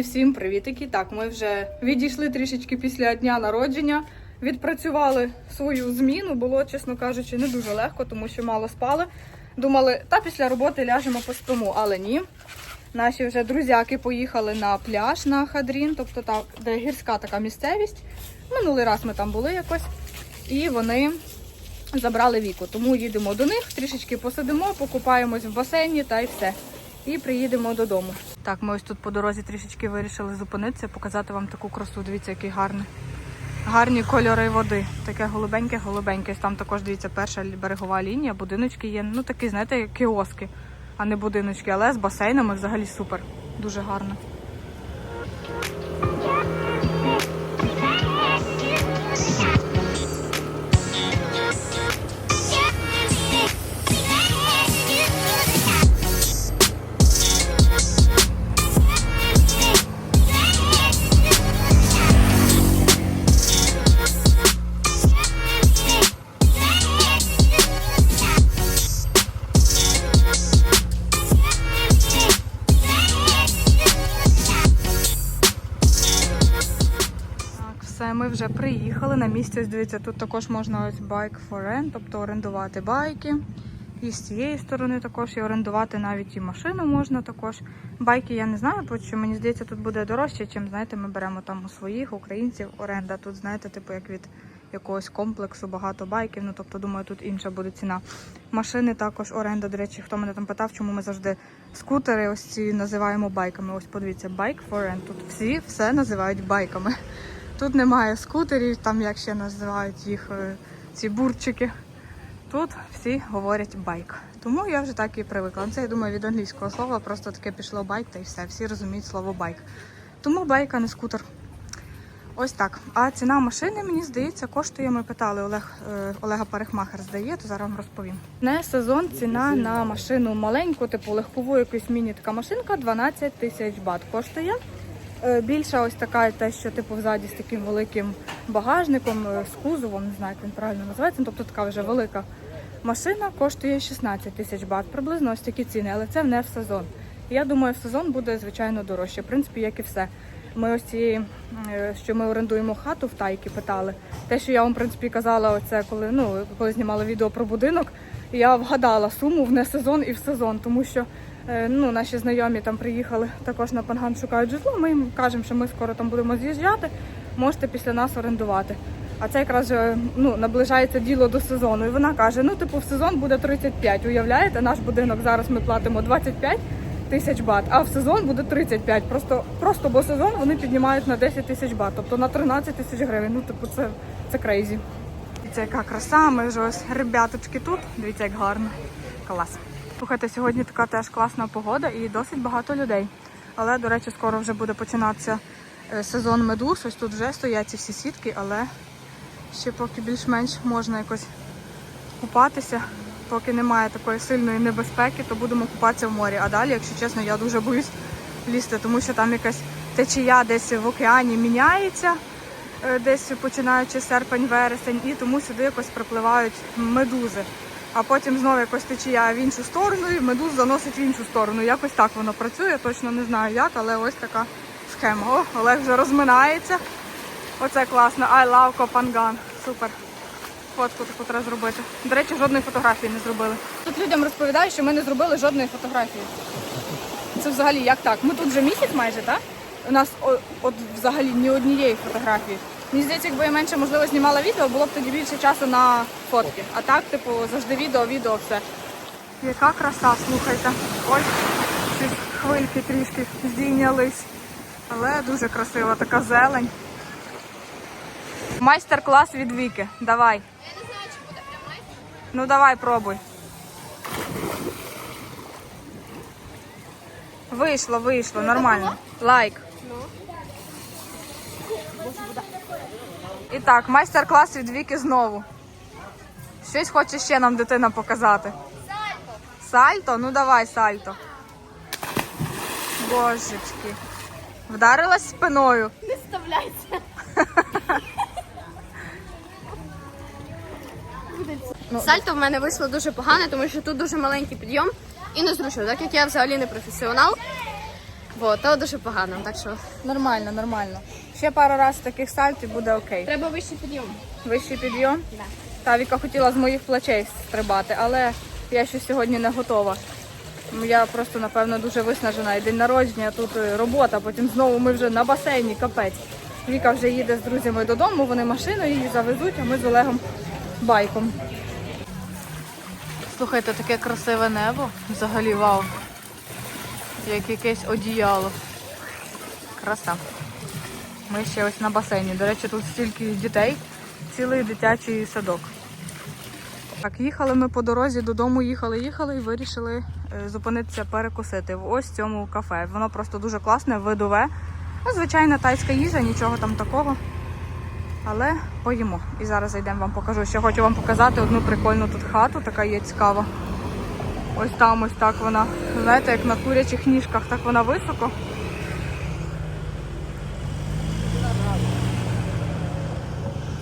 Всім привітики! Так, ми вже відійшли трішечки після дня народження, відпрацювали свою зміну. Було, чесно кажучи, не дуже легко, тому що мало спали. Думали, та після роботи ляжемо поспимо, але ні. Наші вже друзяки поїхали на пляж на Хадрін, тобто так, де гірська така місцевість. Минулий раз ми там були якось. І вони забрали віку. Тому їдемо до них, трішечки посидимо, покупаємось в басейні та й все. І приїдемо додому. Так, ми ось тут по дорозі трішечки вирішили зупинитися, показати вам таку красу. Дивіться, який гарний. Гарні кольори води. Таке голубеньке-голубеньке. Там також дивіться перша берегова лінія, будиночки є. Ну такі, знаєте, кіоски, а не будиночки, але з басейнами взагалі супер. Дуже гарно. Вже приїхали на місці. Ось дивіться, тут також можна ось bike for rent, тобто орендувати байки. І з цієї сторони також і орендувати навіть і машину можна також. Байки я не знаю, що мені здається, тут буде дорожче, чим знаєте, ми беремо там у своїх українців оренда. Тут, знаєте, типу як від якогось комплексу багато байків. Ну тобто, думаю, тут інша буде ціна. Машини також оренда. До речі, хто мене там питав, чому ми завжди скутери ось ці називаємо байками. Ось подивіться, байк for rent. Тут всі все називають байками. Тут немає скутерів, там як ще називають їх е, ці бурчики. Тут всі говорять байк. Тому я вже так і привикла. Ну, Це я думаю від англійського слова, просто таке пішло байк та й все. Всі розуміють слово байк. Тому байк, а не скутер. Ось так. А ціна машини, мені здається, коштує. Ми питали Олег, е, Олега Парикмахер здає, то зараз вам розповім. Не сезон ціна на машину маленьку, типу легкову якусь міні така машинка 12 тисяч бат коштує. Е, Більша ось така, те, що типу взаді з таким великим багажником, е, з кузовом, не знаю, як він правильно називається. ну, Тобто така вже велика машина коштує 16 тисяч бат. Приблизно ось такі ціни, але це не в сезон. Я думаю, в сезон буде звичайно дорожче. В принципі, як і все. Ми ось ці, е, що ми орендуємо хату в Тайкі, питали. Те, що я вам в принципі казала, оце коли ну коли знімала відео про будинок, я вгадала суму в не сезон і в сезон, тому що е, ну, наші знайомі там приїхали також на Панган, шукають житло. Ми їм кажемо, що ми скоро там будемо з'їжджати. Можете після нас орендувати. А це якраз ну, наближається діло до сезону. І вона каже: ну, типу, в сезон буде 35. Уявляєте, наш будинок зараз ми платимо 25 тисяч бат, а в сезон буде 35. Просто, просто бо сезон вони піднімають на 10 тисяч бат, тобто на 13 тисяч гривень. Ну, типу, це, це крейзі. Дивіться, яка краса, ми вже ось ребяточки тут. Дивіться, як гарно. Клас. Слухайте, сьогодні така теж класна погода і досить багато людей. Але, до речі, скоро вже буде починатися е, сезон медуз. Ось тут вже стоять ці всі сітки, але ще поки більш-менш можна якось купатися. Поки немає такої сильної небезпеки, то будемо купатися в морі. А далі, якщо чесно, я дуже боюсь лізти, тому що там якась течія десь в океані міняється, десь починаючи серпень-вересень, і тому сюди якось припливають медузи. А потім знову якось течія в іншу сторону, і медуз заносить в іншу сторону. Якось так воно працює, точно не знаю як, але ось така схема. О, Олег вже розминається. Оце класно. I love Копанган. Супер. Фотку таку треба зробити. До речі, жодної фотографії не зробили. Тут людям розповідають, що ми не зробили жодної фотографії. Це взагалі як так? Ми тут вже місяць майже, так? У нас от взагалі ні однієї фотографії. Мені здається, якби я менше можливо знімала відео, було б тоді більше часу на фотки. А так, типу, завжди відео, відео, все. Яка краса, слухайте. Ой, ці хвильки трішки здійнялись. Але дуже красива така зелень. Майстер-клас від Віки. Давай. Я не знаю, чи буде прямий. Ну давай пробуй. Вийшло, вийшло, нормально. Лайк. І так, майстер-клас від Віки знову. Щось хоче ще нам дитина показати. Сальто. Сальто? Ну давай, сальто. Божечки. Вдарилась спиною. Не вставляйся. Сальто в мене вийшло дуже погане, тому що тут дуже маленький підйом і незручно, так як я взагалі не професіонал. Вот, то дуже погано, так що Нормально, нормально. Ще пару разів таких сальт і буде окей. треба вищий підйом. Вищий підйом. Да. Та Віка хотіла з моїх плечей стрибати, але я ще сьогодні не готова. Я просто, напевно, дуже виснажена. І день народження, тут е, робота, потім знову ми вже на басейні, капець. Віка вже їде з друзями додому, вони машиною її завезуть, а ми з Олегом байком. Слухайте, таке красиве небо. Взагалі вау. Як якесь одіяло. Краса. Ми ще ось на басейні. До речі, тут стільки дітей, цілий дитячий садок. Так, їхали ми по дорозі додому, їхали, їхали і вирішили е, зупинитися перекусити в ось цьому кафе. Воно просто дуже класне, видове. Ну, звичайна тайська їжа, нічого там такого. Але поїмо. І зараз зайдемо вам покажу. Ще хочу вам показати одну прикольну тут хату, така є цікава. Ось там ось так вона. Знаєте, як на курячих ніжках, так вона високо.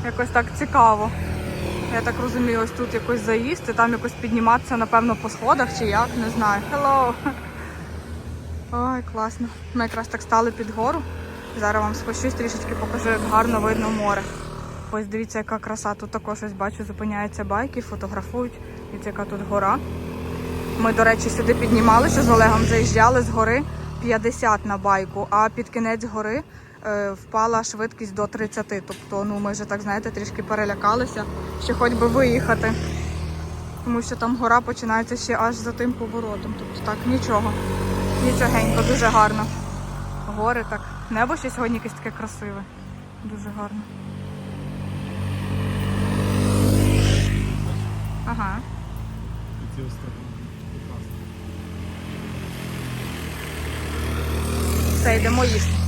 Якось так цікаво. Я так розумію, ось тут якось заїзд, і там якось підніматися, напевно, по сходах чи як, не знаю. Hello! Ой, класно. Ми якраз так стали під гору. Зараз вам спущусь, трішечки покажу, як гарно видно море. Ось дивіться, яка краса. Тут також ось бачу, зупиняються байки, фотографують. Дивіться, яка тут гора. Ми, до речі, сюди піднімалися з Олегом, заїжджали з гори 50 на байку, а під кінець гори впала швидкість до 30. Тобто, ну ми вже так знаєте, трішки перелякалися, що хоч би виїхати. Тому що там гора починається ще аж за тим поворотом. Тобто так, нічого. Нічогенько, дуже гарно. Гори так. Небо ще сьогодні якесь таке красиве. Дуже гарно. Ага. Все, йдемо їсти.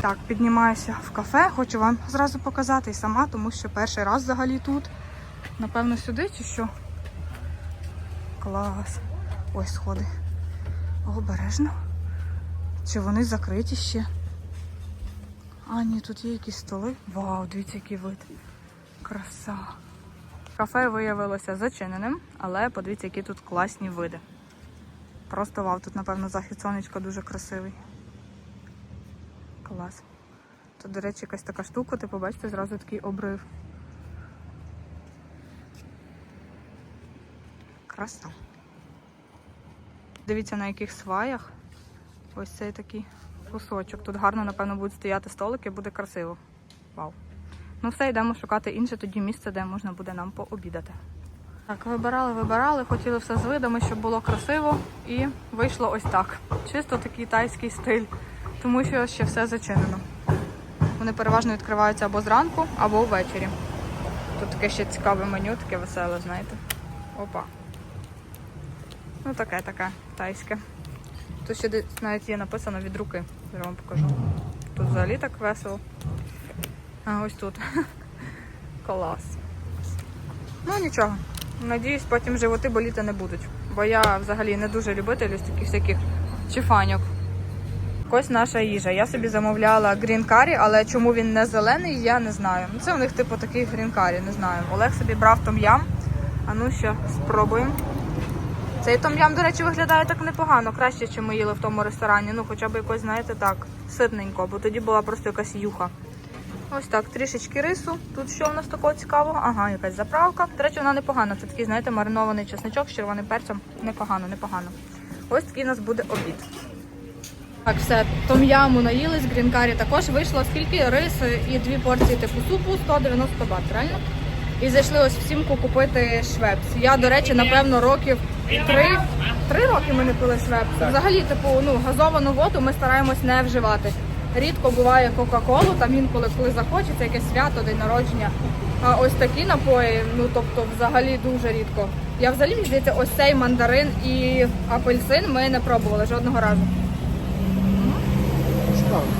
Так, піднімаюся в кафе, хочу вам зразу показати і сама, тому що перший раз взагалі тут. Напевно, сюди чи що? Клас. Ось сходи. Обережно. Чи вони закриті ще? А, ні, тут є якісь столи. Вау, дивіться, який вид. Краса. Кафе виявилося зачиненим, але подивіться, які тут класні види. Просто вау, тут, напевно, захід сонечка дуже красивий. Клас. Тут, до речі, якась така штука, ти побачите зразу такий обрив. Краса. Дивіться, на яких сваях. Ось цей такий кусочок. Тут гарно, напевно, будуть стояти столики, буде красиво. Вау. Ну все, йдемо шукати інше тоді місце, де можна буде нам пообідати. Так, вибирали, вибирали, хотіли все з видами, щоб було красиво, і вийшло ось так. Чисто такий тайський стиль, тому що ще все зачинено. Вони переважно відкриваються або зранку, або ввечері. Тут таке ще цікаве меню, таке веселе, знаєте. Опа. Ну таке, таке, тайське. Тут ще десь навіть є написано від руки. Зараз вам покажу. Тут взагалі так весело. А ось тут. Клас. Ну нічого. Надіюсь, потім животи боліти не будуть. Бо я взагалі не дуже любитель ось таких всяких чифаньок. Ось наша їжа. Я собі замовляла грін карі, але чому він не зелений, я не знаю. Ну, Це у них типу такий грін карі, не знаю. Олег собі брав том-ям. А ну що, спробуємо. Цей том-ям, до речі, виглядає так непогано, краще, ніж ми їли в тому ресторані. Ну, хоча б якось, знаєте, так, ситненько, бо тоді була просто якась юха. Ось так, трішечки рису. Тут що в нас такого цікавого? Ага, якась заправка. До речі, вона непогана. Це такий, знаєте, маринований чесничок з червоним перцем. Непогано, непогано. Ось такий у нас буде обід. Так, все, том'яму наїлись, грінкарі також вийшло скільки рис і дві порції типу супу 190 бат, правильно? І зайшли ось в сімку купити швепс. Я, до речі, напевно, років три, три роки ми не пили швепс. Взагалі, типу, ну, газовану воду ми стараємось не вживати. Рідко буває Кока-Колу, там інколи коли захочеться, якесь свято, день народження. А ось такі напої, ну тобто взагалі дуже рідко. Я взагалі мені здається, ось цей мандарин і апельсин ми не пробували жодного разу. Справді.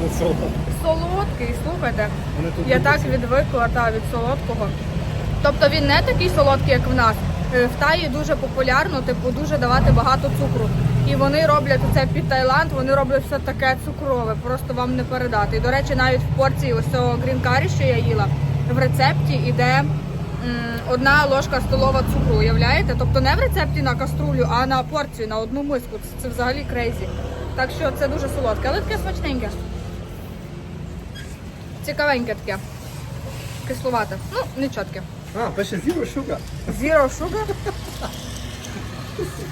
Але солодко. Солодкий, слухайте. Я так відвикла та, від солодкого. Тобто він не такий солодкий, як в нас. Е, В Таї дуже популярно, типу, дуже давати багато цукру. І вони роблять це під Таїланд, вони роблять все таке цукрове, просто вам не передати. І, до речі, навіть в порції ось цього грінкарі, що я їла, в рецепті йде одна ложка столова цукру, уявляєте? Тобто не в рецепті на каструлю, а на порцію, на одну миску. Це, це взагалі крейзі. Так що це дуже солодке, але таке смачненьке. Цікавеньке таке. Кисловате. Ну, не чітке. А, пише Zero Sugar. Zero sugar?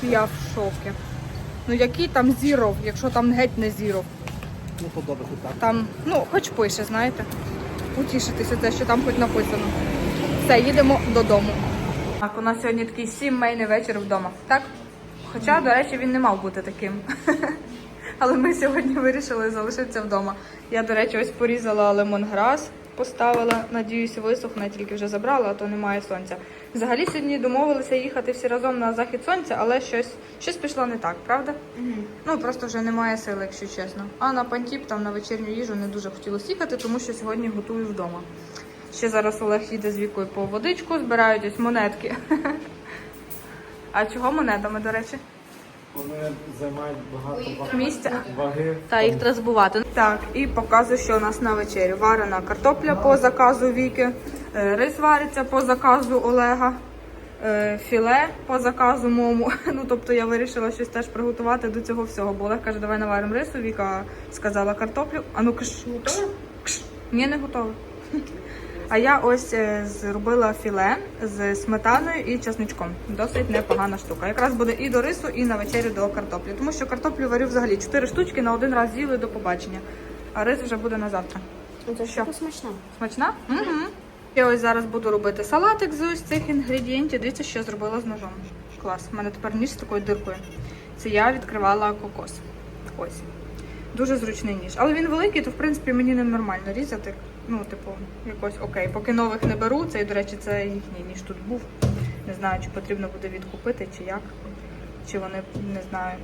Я в шокі. Ну який там zero, якщо там геть не zero. Ну, подобається так. Там, ну, хоч пише, знаєте. Утішитися те, що там хоч написано. Все, їдемо додому. Так, у нас сьогодні такий сімейний вечір вдома, так? Хоча, до речі, він не мав бути таким. Але ми сьогодні вирішили залишитися вдома. Я, до речі, ось порізала лемонграс, поставила, надіюсь, висохне, тільки вже забрала, а то немає сонця. Взагалі сьогодні домовилися їхати всі разом на захід сонця, але щось, щось пішло не так, правда? Ну просто вже немає сили, якщо чесно. А на пантіп там на вечірню їжу не дуже хотілося їхати, тому що сьогодні готую вдома. Ще зараз Олег їде з вікою по водичку, збирають ось монетки. А чого монетами, до речі? Вони займають багато Місця. ваги. Та їх треба збувати. Так, і показую, що у нас на вечері. Варена картопля по заказу Віки, е, рис вариться по заказу Олега, е, філе по заказу мому. Ну, тобто я вирішила щось теж приготувати до цього всього. Бо Олег каже, давай наваримо рису. Віка сказала картоплю. А ну кш. кш, кш. Ні, не готова. А я ось е, зробила філе з сметаною і чесничком. Досить непогана штука. Якраз буде і до рису, і на вечерю до картоплі. Тому що картоплю варю взагалі 4 штучки на один раз з'їли до побачення. А рис вже буде на завтра. Це Що? смачно. Смачна? Угу. Я ось зараз буду робити салатик з ось цих інгредієнтів. Дивіться, що я зробила з ножом. Клас. У мене тепер ніж з такою диркою. Це я відкривала кокос. Ось. Дуже зручний ніж. Але він великий, то в принципі мені не нормально різати. Ну, типу, якось окей. Поки нових не беру, цей, до речі, це їхній ніж тут був. Не знаю, чи потрібно буде відкупити, чи як. Чи вони не знаю.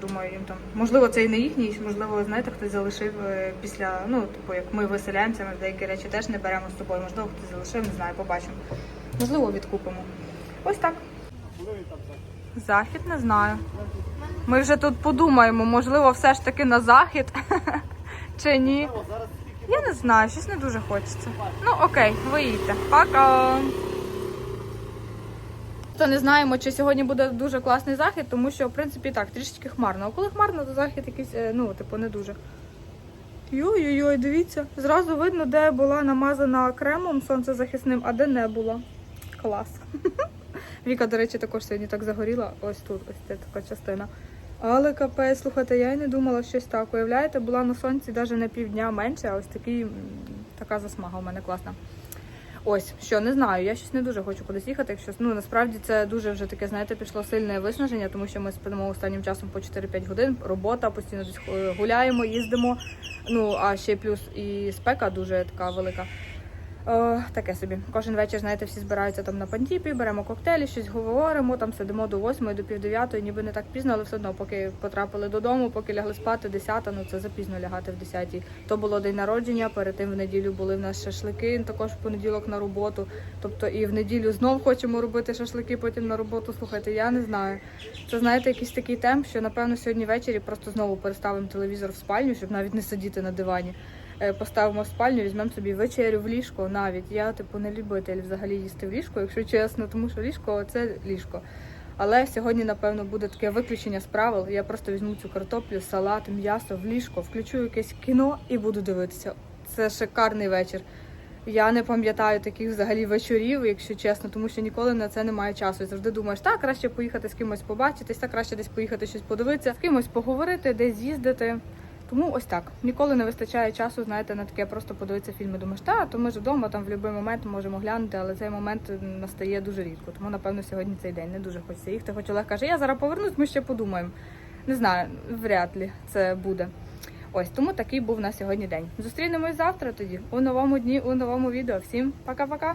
Думаю, їм там. Можливо, це і не їхній, можливо, знаєте, хтось залишив е, після, ну, типу, як ми виселянцями, деякі речі теж не беремо з собою. Можливо, хтось залишив, не знаю, побачимо. Можливо, відкупимо. Ось так. Захід не знаю. Ми вже тут подумаємо, можливо, все ж таки на захід чи ні. Я не знаю, щось не дуже хочеться. Ну окей, ви їдьте. Пока. То не знаємо, чи сьогодні буде дуже класний захід, тому що, в принципі, так, трішечки хмарно. А коли хмарно, то захід якийсь, е, ну, типу, не дуже. Йой-йой, дивіться. Зразу видно, де була намазана кремом сонцезахисним, а де не була. Клас. Віка, до речі, також сьогодні так загоріла. Ось тут, ось це така частина. Але капець, слухайте, я й не думала щось так. Уявляєте, була на сонці навіть на півдня менше, а ось такий, така засмага у мене класна. Ось, що не знаю, я щось не дуже хочу кудись їхати. Якщо ну насправді це дуже вже таке, знаєте, пішло сильне виснаження, тому що ми спимо останнім часом по 4-5 годин. Робота постійно десь е, гуляємо, їздимо. Ну а ще плюс і спека дуже така велика. Е, таке собі. Кожен вечір, знаєте, всі збираються там на пантіпі, беремо коктейлі, щось говоримо, там сидимо до 8, до пів 9, ніби не так пізно, але все одно, поки потрапили додому, поки лягли спати 10, ну це запізно лягати в 10. То було день народження, перед тим в неділю були в нас шашлики, також в понеділок на роботу. Тобто і в неділю знов хочемо робити шашлики, потім на роботу. Слухайте, я не знаю. Це знаєте, якийсь такий темп, що напевно сьогодні ввечері просто знову переставимо телевізор в спальню, щоб навіть не сидіти на дивані. Е, Поставимо в спальню, візьмемо собі вечерю в ліжко. Навіть я типу не любитель взагалі їсти в ліжко, якщо чесно, тому що ліжко це ліжко. Але сьогодні, напевно, буде таке виключення з правил. Я просто візьму цю картоплю, салат, м'ясо в ліжко, включу якесь кіно і буду дивитися. Це шикарний вечір. Я не пам'ятаю таких взагалі вечорів, якщо чесно, тому що ніколи на це немає часу. І завжди думаєш, так краще поїхати з кимось побачитись, так краще десь поїхати щось подивитися, з кимось поговорити, десь з'їздити. Тому ось так. Ніколи не вистачає часу, знаєте, на таке просто подивитися фільми. Думаєш, та, то ми ж вдома там в будь-який момент можемо глянути, але цей момент настає дуже рідко. Тому, напевно, сьогодні цей день не дуже хочеться їхати. Хоч Олег каже, я зараз повернусь, ми ще подумаємо. Не знаю, вряд ли це буде. Ось тому такий був на сьогодні день. Зустрінемось завтра тоді у новому дні, у новому відео. Всім пока-пока!